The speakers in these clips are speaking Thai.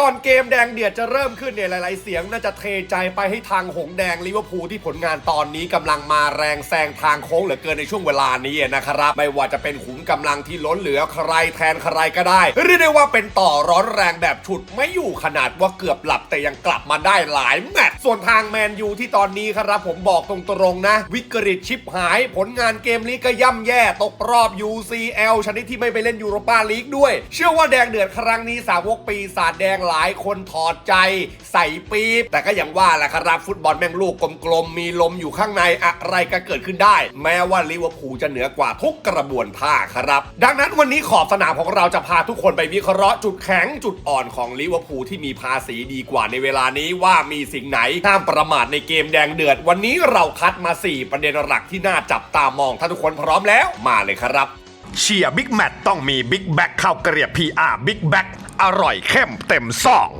ก่อนเกมแดงเดือดจะเริ่มขึ้นเนี่ยหลาย ๆ เสียงน่าจะเทใจไปให้ทางหงแดงลิเวอร์พูลที่ผลงานตอนนี้กำลังมาแรงแซงทางโค้งเหลือเกินในช่วงเวลานี้นะครับ ไม่ว่าจะเป็นขุมกำลังที่ล้นเหลือใครแทนใครก็ได้ เรียกได้ว่าเป็นต่อร้อนแรงแบบฉุดไม่อยู่ขนาดว่าเกือบหลับแต่ยังกลับมาได้หลายแมตช์ส่วนทางแมนยูที่ตอนนี้ครับผมบอกตรงๆนะ วิกฤตชิบหาย ผลงานเกมนี้ก็ย่ำแย่ตกรอบ UCL ชนิดที่ไม่ไปเล่นยูโรปาลีกด้วย เชื่อว่าแดงเดือดครั้งนี้สาวกปีศาจแดงหลายคนถอดใจใส่ปี๊บแต่ก็อย่างว่าแหละครับฟุตบอลแม่งลูกกลมๆมีลมอยู่ข้างในอะไรก็เกิดขึ้นได้ แม้ว่าลิเวอร์พูลจะเหนือกว่าทุกกระบวนท่าครับ ดังนั้นวันนี้ขอบสนามของเราจะพาทุกคนไปวิเคราะห์จุดแข็งจุดอ่อนของลิเวอร์พูลที่มีภาษีดีกว่าในเวลานี้ว่ามีสิ่งไหนห้ามประมาทในเกมแดงเดือด วันนี้เราคัดมา 4 ประเด็นหลักที่น่าจับตามองถ้าทุกคนพร้อมแล้วมาเลยครับเชียร์บิ๊กแมตต้องมีบิ๊กแบ็คข้าเกรียบ PR บิ๊กแบ็ค อร่อยเข้มเต็มซอง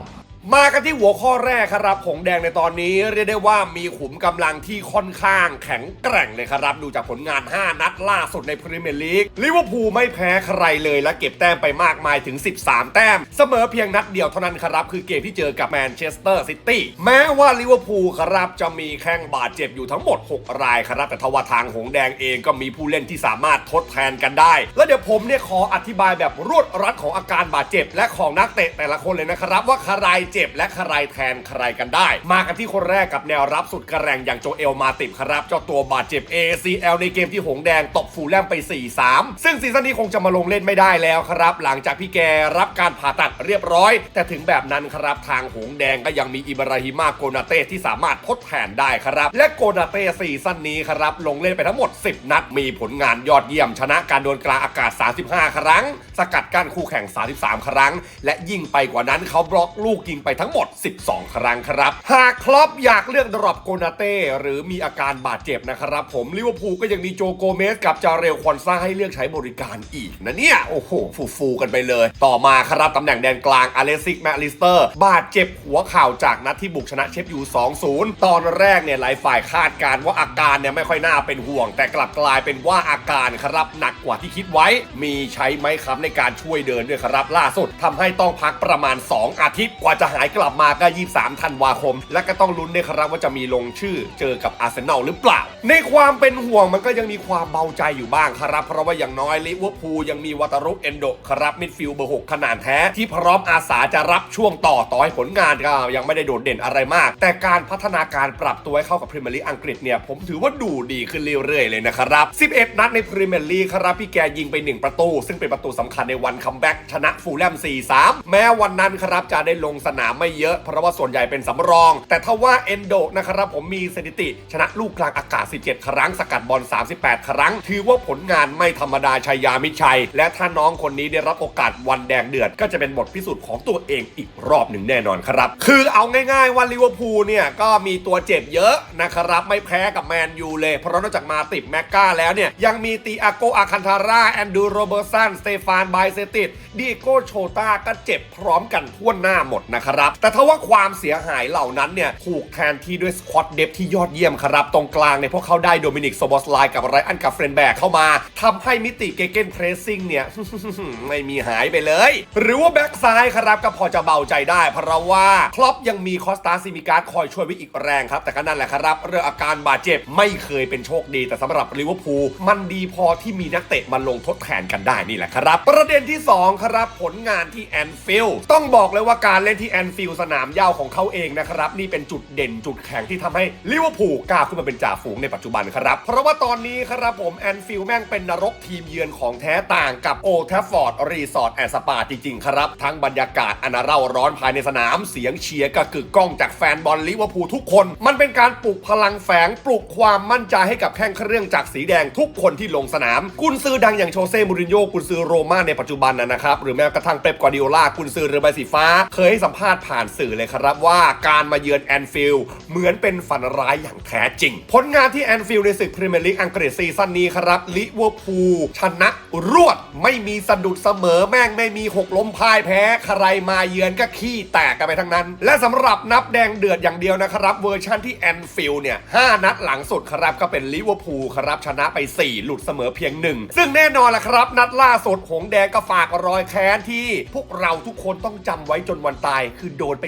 มากันที่หัวข้อแรกครับผงแดงในตอนนี้เรียกได้ว่ามีขุมกำลังที่ค่อนข้างแข็งแกร่งเลยครับ ดูจากผลงาน 5 นัดล่าสุดในพรีเมียร์ลีกลิเวอร์พูลไม่แพ้ใครเลยและเก็บแต้มไปมากมายถึง 13 แต้ม เสมอเพียงนัดเดียวเท่านั้นครับ คือเกมที่เจอกับแมนเชสเตอร์ซิตี้แม้ว่าลิเวอร์พูลครับจะมีแข้งบาดเจ็บอยู่ทั้งหมด 6 รายครับแต่ทว่าทางหงแดงเองก็มีผู้เล่นที่สามารถทดแทนกันได้ แล้วเดี๋ยวผมเนี่ยขออธิบายแบบรวดรัดของอาการบาดเจ็บ และของนักเตะแต่ละคนเลยนะครับว่าใครเจ็บและใครแทนใครกันได้ มากันที่คนแรกกับแนวรับสุดกระแรงอย่างโจเอลมาติบครับ เจ้าตัวบาดเจ็บ ACL ในเกมที่หงแดงตบฟูลแลมไป 4-3 ซึ่งซีซั่นนี้คงจะมาลงเล่นไม่ได้แล้วครับ หลังจากพี่แกรับการผ่าตัดเรียบร้อย แต่ถึงแบบนั้นครับทางหงแดงก็ยังมีอิบราฮิมาโกนาเต้ที่สามารถทดแทนได้ครับ และโกนาเต้ซีซั่นนี้ครับลงเล่นไปทั้งหมด 10 นัดมีผลงานยอดเยี่ยม ชนะการโดนกลางอากาศ 35 ครั้ง สกัดกั้นคู่แข่ง 33 ครั้ง และยิ่งไปกว่านั้นเขาบล็อกลูกยิงไปทั้งหมด 12 ครั้งครับ หากคลอปอยากเลือกดรอปโกนาเต้หรือมีอาการบาดเจ็บนะครับ ผมลิเวอร์พูลก็ยังมีโจโกเมส กับจาเรลคอนซ่าให้เลือกใช้บริการอีกนะเนี่ย โอ้โหฟูฟูๆกันไปเลย ต่อมาครับตำแหน่งแดนกลางอเลซิกแมลิสเตอร์ บาดเจ็บหัวเข่าจากนัดที่บุกชนะเชฟยู 2-0 ตอนแรกเนี่ยหลายฝ่ายคาดการณ์ว่าอาการเนี่ยไม่ค่อยน่าเป็นห่วง แต่กลับกลายเป็นว่าอาการครับหนักกว่าที่คิดไว้ มีใช้ไม้ค้ำในการช่วยเดินด้วยครับล่าสุดทำให้ต้องพักประมาณ 2 อาทิตย์กว่าจะหายกลับมาก็ 23 ธันวาคม และก็ต้องลุ้นด้วยครับว่าจะมีลงชื่อเจอกับอาร์เซนอลหรือเปล่า ในความเป็นห่วงมันก็ยังมีความเบาใจอยู่บ้างครับ เพราะว่าอย่างน้อยลิเวอร์พูลยังมีวัตรุเอนโดครับมิดฟิลด์เบอร์6ขนาดแท้ ที่พร้อมอาสาจะรับช่วงต่อต่อให้ผลงานก็ยังไม่ได้โดดเด่นอะไรมาก แต่การพัฒนาการปรับตัวให้เข้ากับพรีเมียร์ลีกอังกฤษเนี่ยผมถือว่าดูดีขึ้นเรื่อยๆเลยนะครับ 11 นัดในพรีเมียร์ลีกครับพี่แกยิงไป 1 ประตู ซึ่งเป็นประตูสำคัญในวันคัมแบ็กชนะฟูลแลม4-3 แม้วันนั้นครับจะได้ลงสนามไม่เยอะ เพราะว่าส่วนใหญ่เป็นสำรอง แต่ถ้าว่าเอนโดนะครับผมมีสถิติ ชนะลูกกลางอากาศ 17 ครั้ง สกัดบอล 38 ครั้ง ถือว่าผลงานไม่ธรรมดาชัยยามิชัย และถ้าน้องคนนี้ได้รับโอกาสวันแดงเดือด ก็จะเป็นบทพิสูจน์ของตัวเองอีกรอบหนึ่งแน่นอนครับ คือเอาง่ายๆว่าลิเวอร์พูลเนี่ยก็มีตัวเจ็บเยอะนะครับไม่แพ้กับแมนยูเลย เพราะนอกจากมาติดแมกกาแล้วเนี่ยยังมีตีอาโกอาคันทาร่าแอนดูโรเบอร์สันสเตฟานไบเซติสดีโกโชตาก็เจ็บพร้อมกันทั่วหน้าหมดนะครับแต่ถ้าว่าความเสียหายเหล่านั้นเนี่ยถูกแทนที่ด้วยสควอตเดฟที่ยอดเยี่ยมครับ ตรงกลางเนี่ยพวกเขาได้โดมินิกโซบอสไลกับไรอันกับเฟรนแบกเข้ามาทำให้มิติเกเกนเพรสซิ่งเนี่ย ไม่มีหายไปเลย หรือว่าแบ็กซ้ายครับก็พอจะเบาใจได้ เพราะว่าคลอปยังมีคอสตาซิมิการ์ดคอยช่วยไว้อีกแรงครับ แต่ก็นั่นแหละครับ เรื่องอาการบาดเจ็บไม่เคยเป็นโชคดี แต่สำหรับลิเวอร์พูลมันดีพอที่มีนักเตะมาลงทดแทนกันได้นี่แหละครับ ประเด็นที่ 2 ครับผลงานที่แอนฟิลด์ต้องบอกเลยว่าการเล่นที่นฟิลด์สนามเหย้าของเขาเองนะครับ นี่เป็นจุดเด่นจุดแข็งที่ทำให้ลิเวอร์พูลกล้าขึ้นมาเป็นจ่าฝูงในปัจจุบันครับ เพราะว่าตอนนี้ครับผมแอนฟิลด์แม่งเป็นนรกทีมเยือนของแท้ต่างกับโอแทฟฟอร์ดรีสอร์ทแอนสปาจริง ๆ ครับ ทั้งบรรยากาศอนนาเร่าร้อนภายในสนามเสียงเชียร์กระกึกก้องจากแฟนบอลลิเวอร์พูลทุกคน มันเป็นการปลุกพลังแฝงปลุกความมั่นใจให้กับแข้งเครื่องจากสีแดงทุกคนที่ลงสนาม กุนซือดังอย่างโชเซ่มูรินโญ่กุนซือโรม่าในปัจจุบันนะครับหรือแม้กระทั่งเป๊ปกวาร์ดิโอลากุนซือเรือใบสีฟ้า เคยให้สัมภาษณ์ผ่านสื่อเลยครับว่าการมาเยือนแอนฟิลด์เหมือนเป็นฝันร้ายอย่างแท้จริง ผลงานที่แอนฟิลด์ในศึกพรีเมียร์ลีกอังกฤษซีซั่นนี้ครับลิเวอร์พูลชนะรวดไม่มีสะดุดเสมอแม่งไม่มีหกล้มพ่ายแพ้ ใครมาเยือนก็ขี้แตกกันไปทั้งนั้น และสำหรับนับแดงเดือดอย่างเดียวนะครับเวอร์ชันที่แอนฟิลด์เนี่ยห้านัดหลังสุดครับก็เป็นลิเวอร์พูลครับชนะไป 4 หลุดเสมอเพียงหนึ่งซึ่งแน่นอนละครับ นัดล่าสุดหงแดงก็ฝากรอยแค้นที่ พวกเราทุกคนต้องจำไว้จนวันตายคือโดนไป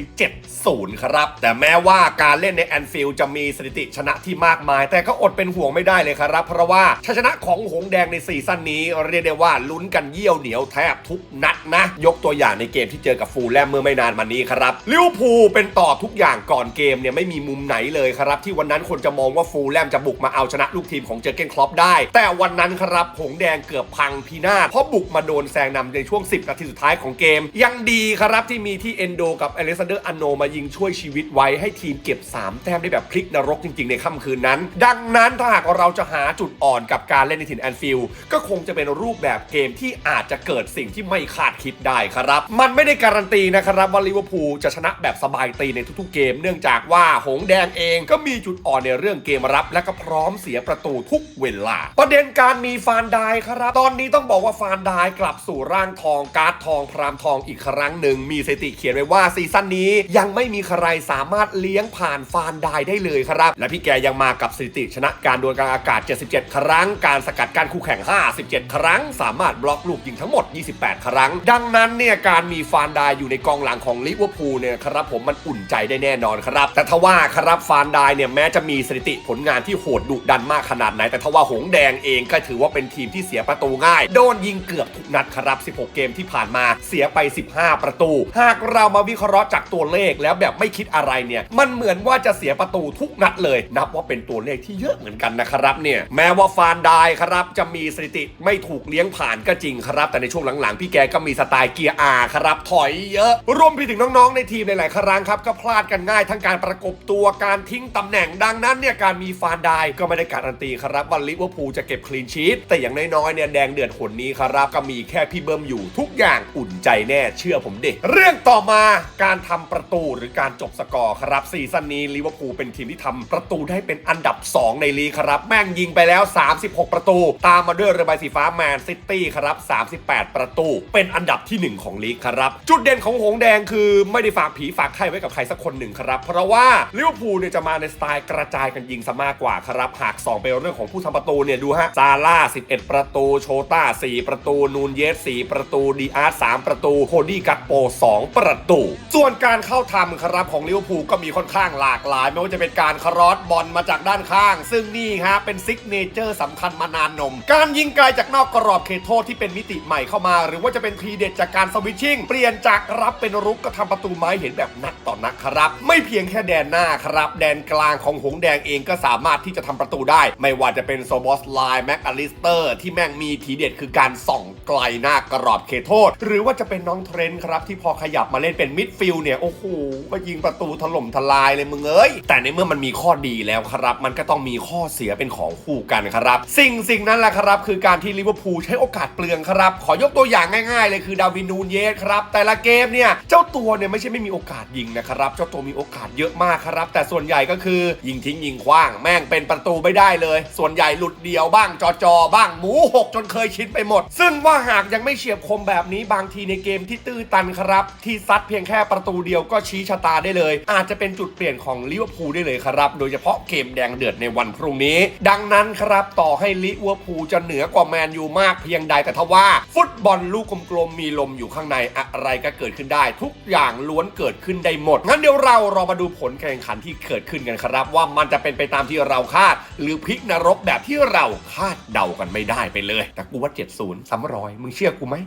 7-0 ครับ แต่แม้ว่าการเล่นในแอนฟิลด์จะมีสถิติชนะที่มากมาย แต่ก็อดเป็นห่วงไม่ได้เลยครับ เพราะว่าชัยชนะของหงแดงในซีซั่นนี้ เรียกได้ว่าลุ้นกันเยี่ยวเหนียวแทบทุกนัดนะ ยกตัวอย่างในเกมที่เจอกับฟูลแลมเมื่อไม่นานมานี้ครับลิเวอร์พูลเป็นต่อทุกอย่างก่อนเกมเนี่ยไม่มีมุมไหนเลยครับ ที่วันนั้นคนจะมองว่าฟูลแลมจะบุกมาเอาชนะลูกทีมของเจอเกนคล็อปได้ แต่วันนั้นครับหงแดงเกือบพังพินาศเพราะบุกมาโดนแซงนำในช่วง 10 นาทีสุดท้ายของเกม ยังดีครับที่มีที่เอนโดกับอเล็กซานเดอร์อันโนมายิงช่วยชีวิตไว้ให้ทีมเก็บ 3 แต้มได้แบบพลิกนรกจริง ๆ ในค่ำคืนนั้น ดังนั้นถ้าหากเราจะหาจุดอ่อนกับการเล่นในถิ่นแอนฟิลด์ก็คงจะเป็นรูปแบบเกมที่อาจจะเกิดสิ่งที่ไม่คาดคิดได้ครับ มันไม่ได้การันตีนะครับว่าลิเวอร์พูลจะชนะแบบสบายตีในทุกๆเกม เนื่องจากว่าหงแดงเองก็มีจุดอ่อนในเรื่องเกมรับ และก็พร้อมเสียประตูทุกเวลา ประเด็นการมีฟานไดครับ ตอนนี้ต้องบอกว่าฟานไดกลับสู่ร่างทองการ์ดทองพรามทองอีกครั้งหนึ่งมีสถิติเขียนไว้ว่าซีซั่นนี้ยังไม่มีใครสามารถเลี้ยงผ่านฟานไดายได้เลยครับ และพี่แกยังมากับสถิติชนะการดวลกลางอากาศ 77 ครั้ง การสกัดการคู่แข่ง 57 ครั้ง สามารถบล็อกลูกยิงทั้งหมด 28 ครั้ง ดังนั้นเนี่ยการมีฟานไดอยู่ในกองหลังของลิเวอร์พูลเนี่ยครับผมมันอุ่นใจได้แน่นอนครับ แต่ทว่าครับฟานไดเนี่ยแม้จะมีสถิติผลงานที่โหดดุดันมากขนาดไหน แต่ทว่าหงแดงเองก็ถือว่าเป็นทีมที่เสียประตูง่าย โดนยิงเกือบทุกนัดครับ 16 เกมที่ผ่านมาเสียไป 15 ประตู หากเรามาวิเคราะห์จากตัวเลขแล้วแบบไม่คิดอะไรเนี่ย มันเหมือนว่าจะเสียประตูทุกนัดเลย นับว่าเป็นตัวเลขที่เยอะเหมือนกันนะครับเนี่ยแม้ว่าฟานไดายครับจะมีสถิติไม่ถูกเลี้ยงผ่านก็จริงครับ แต่ในช่วงหลังๆ พี่แกก็มีสไตล์เกียร์อาครับถอยเยอะ รวมไปถึงน้องๆ ในทีมหลายๆครั้งครับ ก็พลาดกันง่ายทั้งการประกบตัวการทิ้งตำแหน่งดังนั้นเนี่ยการมีฟานไดายก็ไม่ได้การันตีครับว่าลิเวอร์พูลจะเก็บคลีนชีตแต่อย่างน้อยๆเนี่ยแดงเดือดหนนี้ครับก็มีแค่พี่เบิ้มอยู่ทุกอย่างอุ่นใจแน่เชื่อผมเด็กเรื่องต่อมาการทำประตูหรือการจบสกอร์ครับซีซั่นนี้ลิเวอร์พูลเป็นทีมที่ทำประตูได้เป็นอันดับ 2 ในลีกครับ แม่งยิงไปแล้ว 36 ประตู ตามมาด้วยเรือใบสีฟ้าแมนซิตี้ครับ 38 ประตู เป็นอันดับทีหนึ่1 ของลีกครับ จุดเด่นของหงแดงคือไม่ได้ฝากผีฝากไข่ไว้กับใครสักคนหนึ่งครับ เพราะว่าลิเวอร์พูลเนี่ยจะมาในสไตล์กระจายกันยิงซะมากกว่าครับหากสองเป็นเรื่องของผู้ทำประตูเนี่ยดูฮะซาร่า 11 ประตูโชต้า 4 ประตูนูนเยส 4 ประตูดีอาร์ต3ประตูโคดี้กักโป 2 ประตูส่วนการเข้าทำครับของลิเวอร์พูลก็มีค่อนข้างหลากหลาย ไม่ว่าจะเป็นการครอสบอลมาจากด้านข้าง ซึ่งนี่ฮะเป็นซิกเนเจอร์สำคัญมานานนม การยิงไกลจากนอกกรอบเขตโทษที่เป็นมิติใหม่เข้ามา หรือว่าจะเป็นทีเด็ดจากการสวิตชิ่ง เปลี่ยนจากรับเป็นรุกก็ทำประตูไม้เห็นแบบนักต่อนักครับ ไม่เพียงแค่แดนหน้าครับ แดนกลางของหงแดงเองก็สามารถที่จะทำประตูได้ ไม่ว่าจะเป็นโซบอสไลน์แม็กอลิสเตอร์ที่แม่งมีทีเด็ดคือการส่องไกลหน้ากรอบเขตโทษ หรือว่าจะเป็นน้องเทรนต์ครับที่พอขยับมาเล่นเป็นมิดฟิลด์เนี่ย โอ้โหก็ยิงประตูถล่มทลายเลยมึงเอ้ย แต่ในเมื่อมันมีข้อดีแล้วครับ มันก็ต้องมีข้อเสียเป็นของคู่กันครับ สิ่งสิ่งนั้นแหละครับ คือการที่ลิเวอร์พูลใช้โอกาสเปลืองครับ ขอยกตัวอย่างง่ายๆ เลยคือดาวินนูนเยสครับ แต่ละเกมเนี่ยเจ้าตัวเนี่ยไม่ใช่ไม่มีโอกาสยิงนะครับ เจ้าตัวมีโอกาสเยอะมากครับ แต่ส่วนใหญ่ก็คือยิงทิ้งยิงคว้าง แม่งเป็นประตูไม่ได้เลย ส่วนใหญ่หลุดเดียวบ้างจอจอๆบ้างหมูหกจนเคยชินไปหมด ซึ่งว่าหากยังไม่เฉียบคมแบบนี้บางทีในเกมที่ตื้อตันครับ ที่ซัดเพียงแค่ประตูเดียวก็ชี้ชะตาได้เลย อาจจะเป็นจุดเปลี่ยนของลิเวอร์พูลได้เลยครับ โดยเฉพาะเกมแดงเดือดในวันพรุ่งนี้ ดังนั้นครับต่อให้ลิเวอร์พูลจะเหนือกว่าแมนยูมากเพียงใดแต่ทว่า ฟุตบอลลูกกลมๆมีลมอยู่ข้างในอะไรก็เกิดขึ้นได้ ทุกอย่างล้วนเกิดขึ้นได้หมด งั้นเดี๋ยวเรารอมาดูผลการแข่งขันที่เกิดขึ้นกันครับ ว่ามันจะเป็นไปตามที่เราคาด หรือพลิกนรกแบบที่เราคาดเดากันไม่ได้ไปเลย แต่กูว่า 70ซ้ำรอยมึงเชื่อกูไหม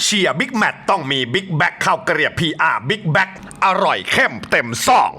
เชียร์บิ๊กแมตต้องมีบิ๊กแบ็คข้าวเกรียบพีอาร์บิ๊กแบ็คอร่อยเข้มเต็มซอง